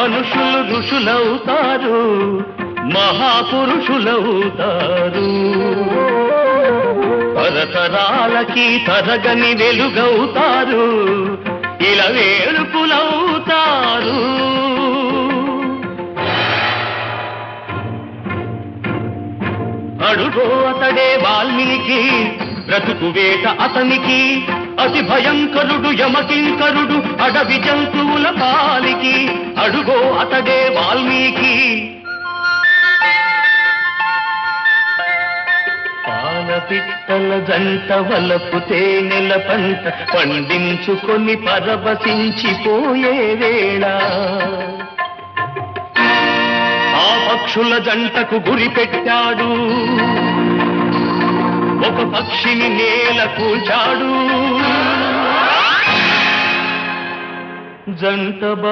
మనుషులు ఋషులవుతారు మహాపురుషులవుతారు. తరతరాలకి తరగని వెలుగవుతారు ఇలా వేడుకులవుతారు. అడుగో అతడే వాల్మీకి బ్రతుకు వేట అతనికి అతి భయంకరుడు యమకింకరుడు అడవి జంతువుల పాలికి అడుగో అతడే వాల్మీకి. పిట్టల జంట వలపు తేనెల పంట పండించుకొని పరవశించిపోయే వేళ. ఆ పక్షుల జంటకు గురి పెట్టాడు. ఒక పక్షిని నేల కూల్చాడు. జంట